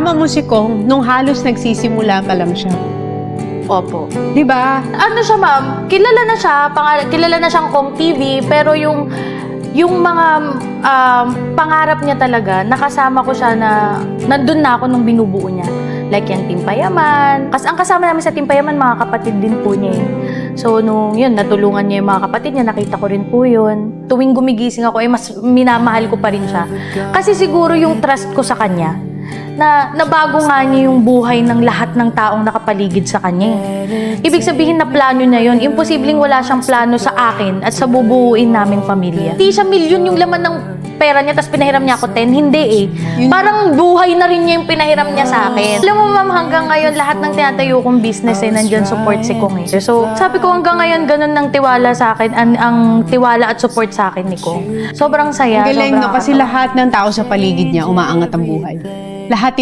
Kasama mo si Kong nung halos nagsisimula pa lang siya. Opo. Di ba? Ano siya, ma'am? Kilala na siya, pangal- kilala na siyang Kong TV, pero yung yung mga um, pangarap niya talaga, nakasama ko siya na nandun na ako nung binubuo niya. Like yan, Team Payaman. Kas ang kasama namin sa Team Payaman, mga kapatid din po niya eh. So, nung yun, natulungan niya yung mga kapatid niya, nakita ko rin po yun. Tuwing gumigising ako, eh, mas minamahal ko pa rin siya. Kasi siguro yung trust ko sa kanya, na nabago nga niya yung buhay ng lahat ng taong nakapaligid sa kanya. eh. Ibig sabihin na plano niya yon. Imposibleng wala siyang plano sa akin at sa bubuuin naming pamilya. Hindi siya milyon yung laman ng pera niya tapos pinahiram niya ako 10. Hindi eh. Parang buhay na rin niya yung pinahiram niya sa akin. Alam mo ma'am, hanggang ngayon lahat ng tinatayo kong business eh, nandyan support si Kong eh. So, sabi ko hanggang ngayon ganun ng tiwala sa akin, ang, ang tiwala at support sa akin ni Kong. Sobrang saya. Galing, no? Kasi lahat ng tao sa paligid niya, umaangat ang buhay. Lahat